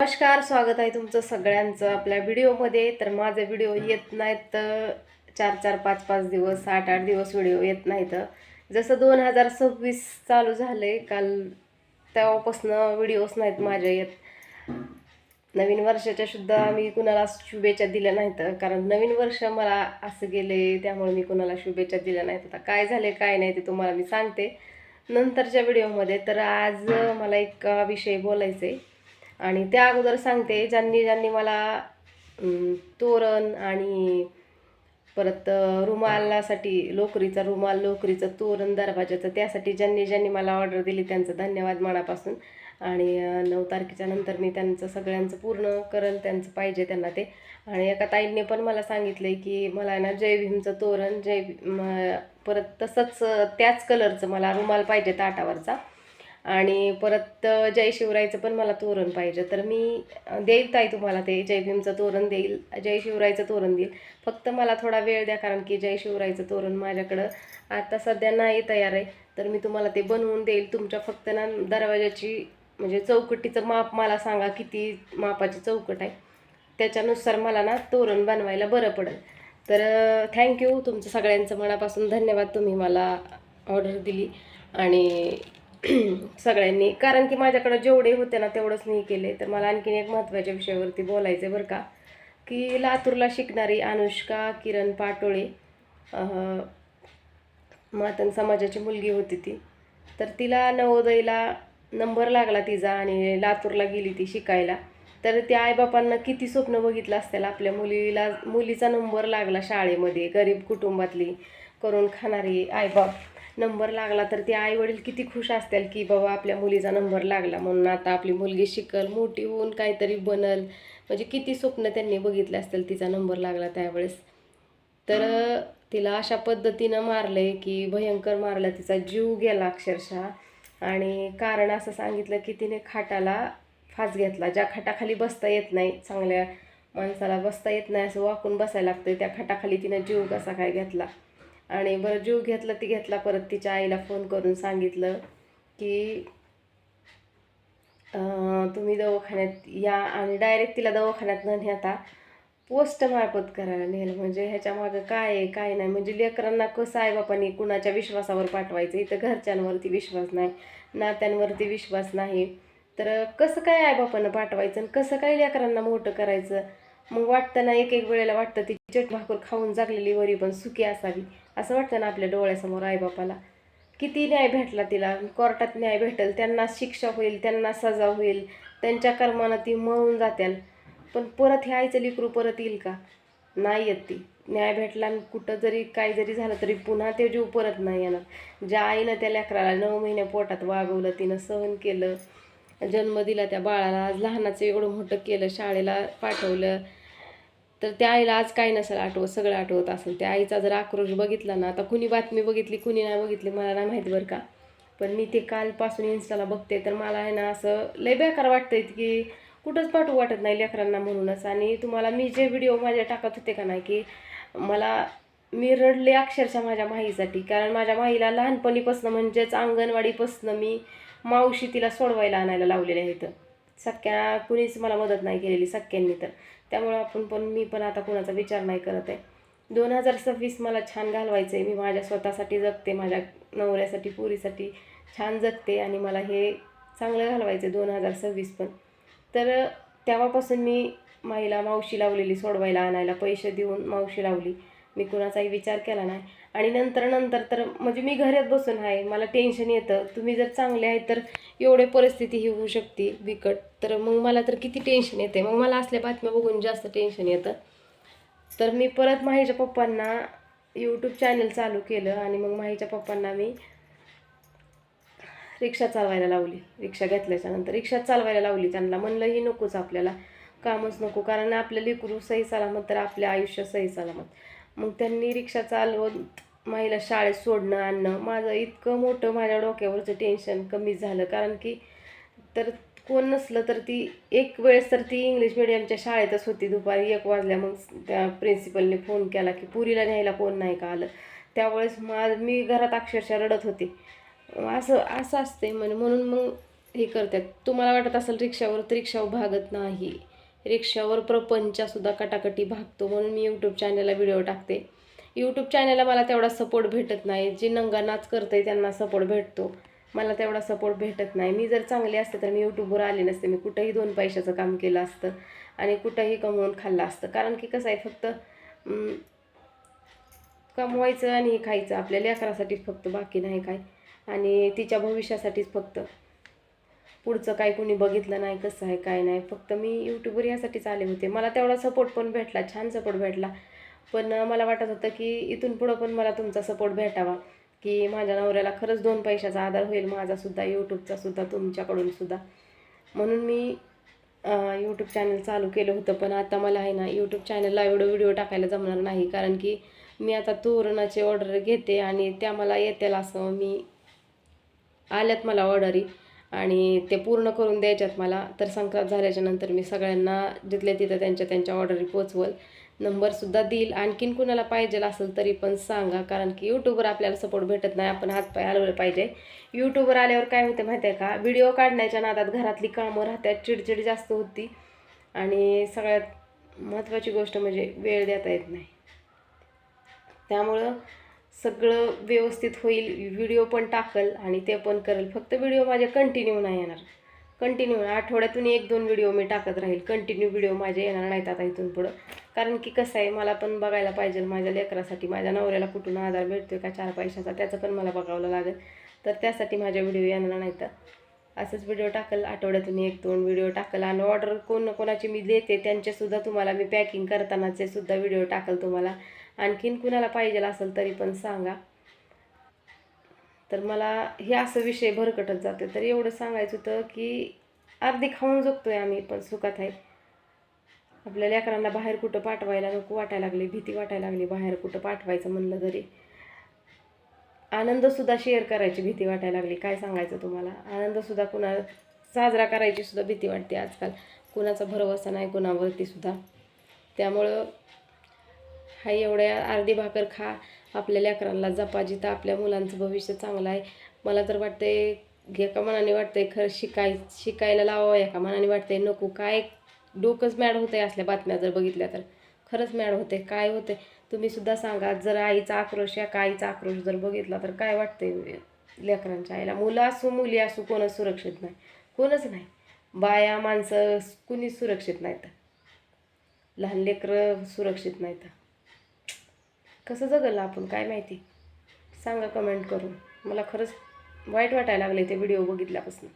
नमस्कार स्वागत आहे तुमचं सगळ्यांचं आपल्या व्हिडिओमध्ये. तर माझे व्हिडिओ येत नाहीत तर चार चार पाच पाच दिवस आठ आठ दिवस व्हिडिओ येत नाहीत. जसं दोन हजार सव्वीस चालू झाले काल तेव्हापासून व्हिडिओच नाहीत माझ्या येत. नवीन वर्षाच्या सुद्धा मी कुणाला शुभेच्छा दिल्या नाहीत कारण नवीन वर्ष मला असं गेले त्यामुळे मी कुणाला शुभेच्छा दिल्या नाहीत. आता काय झाले काय नाही ते तुम्हाला मी सांगते नंतरच्या व्हिडिओमध्ये. तर आज मला एक विषय बोलायचं आहे आणि त्या अगोदर सांगते ज्यांनी ज्यांनी मला तोरण आणि परत रुमालासाठी लोकरीचा रुमाल लोकरीचं तोरण दरवाजाचं त्यासाठी ज्यांनी ज्यांनी मला ऑर्डर दिली त्यांचं धन्यवाद मनापासून. आणि नऊ तारखेच्या नंतर मी त्यांचं सगळ्यांचं पूर्ण करेल त्यांचं पाहिजे त्यांना ते. आणि एका ताईंनी पण मला सांगितलं की मला ना जय भीमचं तोरण जय परत तसंच त्याच कलरचं मला रुमाल पाहिजे ताटावरचा. आणि परत जय शिवरायचं पण मला तोरण पाहिजे. तर मी देईल ताई तुम्हाला ते जय भीमचं तोरण देईल जय शिवरायचं तोरण देईल. फक्त मला थोडा वेळ द्या कारण की जय शिवरायचं तोरण माझ्याकडं आता सध्या नाही तयार आहे. तर मी तुम्हाला ते बनवून देईल. तुमच्या फक्त ना दरवाजाची म्हणजे चौकटीचं माप मला सांगा किती मापाची चौकट आहे. त्याच्यानुसार मला ना तोरण बनवायला बरं पडेल. तर थँक्यू तुमचं सगळ्यांचं मनापासून धन्यवाद. तुम्ही मला ऑर्डर दिली आणि सगळ्यांनी. कारण की माझ्याकडं जेवढे होते ना तेवढंच मी केले. तर मला आणखीन एक महत्त्वाच्या विषयावरती बोलायचं आहे बरं का. की लातूरला शिकणारी अनुष्का किरण पाटोळे मातन समाजाची मुलगी होती ती. तर तिला नवोदयला नंबर लागला तिचा आणि लातूरला गेली ती शिकायला. तर त्या आईबापांना किती स्वप्न बघितलं असतील आपल्या मुलीला मुलीचा नंबर लागला शाळेमध्ये गरीब कुटुंबातली करून खाणारी आईबाप. नंबर लागला तर ते आई वडील किती खुश असतील की बाबा आपल्या मुलीचा नंबर लागला म्हणून आता आपली मुलगी शिकल मोठी होऊन काहीतरी बनल. म्हणजे किती स्वप्न त्यांनी बघितले असतील तिचा नंबर लागला त्यावेळेस. तर तिला अशा पद्धतीनं मारले की भयंकर मारलं तिचा जीव गेला अक्षरशः. आणि कारण असं सांगितलं की तिने खाटाला फास घेतला. ज्या खाटाखाली बसता येत नाही चांगल्या माणसाला बसता येत नाही असं वाकून बसायला लागतं त्या खाटाखाली तिनं जीव कसा काय घेतला? आणि बरं जीव घेतला ती घेतला परत तिच्या आईला फोन करून सांगितलं की तुम्ही दवाखान्यात या आणि डायरेक्ट तिला दवाखान्यात न नेता पोस्टमार्फत करायला नेलं. म्हणजे ह्याच्या मागं काय आहे काय नाही. म्हणजे लेकरांना कसं आहे बापानी कुणाच्या विश्वासावर पाठवायचं? इथं घरच्यांवरती विश्वास नाही नात्यांवरती विश्वास नाही. तर कसं काय आहे बापानं पाठवायचं आणि कसं काय लेकरांना मोठं करायचं? मग वाटतं ना एक एक वेळेला वाटतं ती चट भाकर खाऊन जागलेली वरी पण सुखी असावी. असं वाटतं ना आपल्या डोळ्यासमोर आईबापाला. किती न्याय भेटला तिला. कोर्टात न्याय भेटेल त्यांना शिक्षा होईल त्यांना सजा होईल त्यांच्या कर्मानं ती मळून जात्याल. पण परत हे आईचं लिकरू परत येईल का? नाही येत ती. न्याय भेटला आणि कुठं जरी काय जरी झालं तरी पुन्हा ते जीव परत नाही येणार. ज्या आईनं त्या लेकराला नऊ महिने पोटात वागवलं तिनं सहन केलं जन्म दिला त्या बाळाला आज लहानाचं एवढं मोठं केलं शाळेला पाठवलं तर त्या आईला आज काय नसेल आठवत सगळं आठवत असेल. त्या आईचा जर आक्रोश बघितला ना आता कुणी बातमी बघितली कुणी नाही बघितली मला नाही माहिती बरं का. पण मी ते कालपासून इन्स्टाला बघते तर मला आहे ना असं लय बेकार वाटतंय की कुठंच पाठवू वाटत नाही लेकरांना म्हणूनच. आणि तुम्हाला मी जे व्हिडिओ माझे टाकत होते का नाही की मला मी रडले अक्षरशः माझ्या माहीसाठी. कारण माझ्या माहीला लहानपणीपासून म्हणजेच अंगणवाडीपासून मी मावशी तिला सोडवायला आणायला लावलेले आहेत सख्या कुणीच मला मदत नाही केलेली सख्यांनी तर. त्यामुळं आपण पण मी पण आता कोणाचा विचार नाही करत आहे. दोन हजार सव्वीस मला छान घालवायचं आहे मी माझ्या स्वतःसाठी जगते माझ्या नवऱ्यासाठी पुरीसाठी छान जगते आणि मला हे चांगलं घालवायचं आहे दोन हजार सव्वीस पण. तर तेव्हापासून मी माईला मावशी लावलेली सोडवायला आणायला पैसे देऊन मावशी लावली. मी कुणाचाही विचार केला नाही. आणि नंतर नंतर तर म्हणजे मी घरात बसून आहे मला टेन्शन येतं. तुम्ही जर चांगले आहे तर एवढे परिस्थिती ही होऊ शकते बिकट. तर मग मला तर किती टेन्शन येते मग मला असल्या बातम्या बघून जास्त टेन्शन येतं. तर मी परत माहीच्या पप्पांना यूट्यूब चॅनल चालू केलं आणि मग माहीच्या पप्पांना मी रिक्षा चालवायला लावली. रिक्षा घेतल्याच्या नंतर रिक्षा चालवायला लावली. त्यांना म्हणलं ही नकोच आपल्याला. कामच नको. कारण आपलं लेकरू सही सलामत तर आपलं आयुष्य सही सलामत. मग त्यांनी रिक्षा चालवत माईला शाळेत सोडणं आणणं. माझं इतकं मोठं माझ्या डोक्यावरचं टेन्शन कमी झालं. कारण की तर कोण नसलं तर ती एक वेळेस तर ती इंग्लिश मिडियमच्या शाळेतच होती दुपारी एक वाजल्या. मग त्या प्रिन्सिपलने फोन केला की पुरीला न्यायला कोण नाही का आलं? त्यावेळेस मा मी घरात अक्षरशः रडत होते. असं असं असते म्हणे म्हणून मग हे करतात. तुम्हाला वाटत असेल रिक्षावर तर रिक्षा भागत नाही. रिक्षावर प्रपंचसुद्धा कटाकटी भागतो म्हणून मी यूट्यूब चॅनलला व्हिडिओ टाकते. यूट्यूब चॅनलला मला तेवढा सपोर्ट भेटत नाही. जे नंगा नाच करते त्यांना सपोर्ट भेटतो. मला तेवढा सपोर्ट भेटत नाही. मी जर चांगले असते तर मी यूट्यूबवर आले नसते. मी कुठंही दोन पैशाचं काम केलं असतं आणि कुठंही कमवून खाल्लं असतं. कारण की कसं आहे फक्त कमवायचं आणि हे खायचं. आपल्या लेकरासाठीच फक्त बाकी नाही काय. आणि तिच्या भविष्यासाठीच फक्त. पुढचं काय कोणी बघितलं नाही कसं आहे काय नाही. फक्त मी यूट्यूबवर यासाठीच आले होते. मला तेवढा सपोर्ट पण भेटला छान सपोर्ट भेटला. पण मला वाटत होतं की इथून पुढं पण मला तुमचा सपोर्ट भेटावा. की माझ्या नवऱ्याला खरंच दोन पैशाचा आधार होईल माझासुद्धा यूट्यूबचासुद्धा तुमच्याकडूनसुद्धा म्हणून मी यूट्यूब चॅनल चालू केलं होतं. पण आता मला आहे ना यूट्यूब चॅनलला एवढं व्हिडिओ टाकायला जमणार नाही. कारण की मी आता तोरणाचे ऑर्डर घेते आणि त्या मला येतील असं मी आल्यात मला ऑर्डरी आणि ते पूर्ण करून द्यायच्यात मला. तर संक्रांत झाल्याच्यानंतर मी सगळ्यांना जिथल्या तिथं त्यांच्या त्यांच्या ऑर्डरी पोचवल. नंबरसुद्धा देईल. आणखीन कुणाला पाहिजेल असेल तरी पण सांगा कारण की यूट्यूबवर आपल्याला सपोर्ट भेटत नाही. आपण हातपाय हलवले पाहिजे. यूट्यूबवर आल्यावर काय होते माहिती आहे का? व्हिडिओ काढण्याच्या नादात घरातली कामं राहतात. चिडचिड जास्त होती. आणि सगळ्यात महत्त्वाची गोष्ट म्हणजे वेळ देता येत नाही. त्यामुळं सगळं व्यवस्थित होईल व्हिडिओ पण टाकल आणि ते पण करेल. फक्त व्हिडिओ माझे कंटिन्यू नाही येणार. कंटिन्यू आठवड्यातून एक दोन व्हिडिओ मी टाकत राहील. कंटिन्यू व्हिडिओ माझे येणार नाहीत आता इथून पुढं. कारण की कसं आहे मला पण बघायला पाहिजे. माझ्या लेकरासाठी माझ्या नवऱ्याला कुठून आधार भेटतोय का चार पैशाचा त्याचं पण मला बघावं लागेल. तर त्यासाठी माझे व्हिडिओ येणार नाहीत. असंच व्हिडिओ टाकल आठवड्यातून एक दोन व्हिडिओ टाकल. आणि ऑर्डर कोण कोणाची मी देते त्यांचेसुद्धा तुम्हाला मी पॅकिंग करतानाचे सुद्धा व्हिडिओ टाकल तुम्हाला. आणखीन कुणाला पाहिजे असेल तरी पण सांगा. तर मला हे असं विषय भरकटत जाते. तर एवढं सांगायचं होतं की अर्धी खाऊन जगतोय आम्ही पण सुखात आहे. आपल्या लेकरांना बाहेर कुठं पाठवायला नको वाटायला लागली भीती वाटायला लागली बाहेर कुठं पाठवायचं म्हणलं तरी. आनंदसुद्धा शेअर करायची भीती वाटायला लागली. काय सांगायचं तुम्हाला? आनंदसुद्धा कुणा साजरा करायची सुद्धा भीती वाटते आजकाल. कुणाचा भरवसा नाही कुणावरती सुद्धा. त्यामुळं हा एवढ्या अर्धी भाकर खा. आपल्या लेकरांना जपा जिथं आपल्या मुलांचं भविष्य चांगलं आहे. मला तर वाटतंय एका मनाने वाटतंय खरं शिकाय शिकायला लावावं एका मनाने वाटतंय नको. काय डोकंच मॅड होतंय असल्या बातम्या जर बघितल्या तर. खरंच मॅड होते काय होते तुम्ही सुद्धा सांगा जर आईचा आक्रोश या का आईचा आक्रोश जर बघितला तर काय वाटतंय लेकरांच्या आईला? मुलं असू मुली असू कोणच सुरक्षित नाही. कोणच नाही. बाया माणसं कुणीच सुरक्षित नाहीत. लहान लेकरं सुरक्षित नाहीत. कसं जगलं आपण काय माहिती? सांगा कमेंट करून. मला खरंच वाईट वाटायला लागले ते व्हिडिओ बघितल्यापासून.